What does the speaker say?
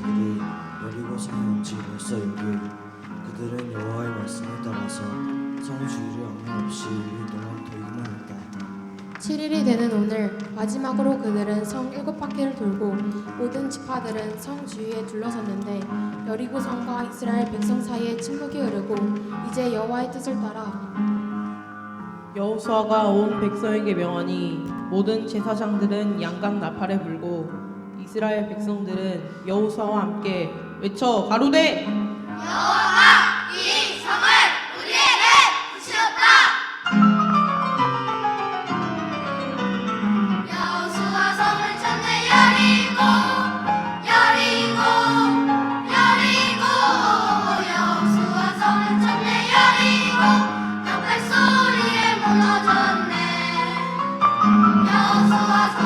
백성들이 여리고 성에 온지 벌써 6일 그들은 여호와의 말씀에 따라서 성 주위를 영영 없이 1일 동안 돌기만 했다. 7일이 되는 오늘 마지막으로 그들은 성 일곱 바퀴를 돌고 모든 지파들은 성 주위에 둘러섰는데 여리고 성과 이스라엘 백성 사이에 침묵이 흐르고 이제 여호와의 뜻을 따라 여호수아가 온 백성에게 명하니 모든 제사장들은 양각 나팔에 불고 이스라엘 백성들은 여호수아와 함께 외쳐 가로되 여호수아 성을 찾네 여리고 여리고 여리고. 여호수아 성을 찾네 여리고 벽할 소리에 무너졌네. 여호수아 성을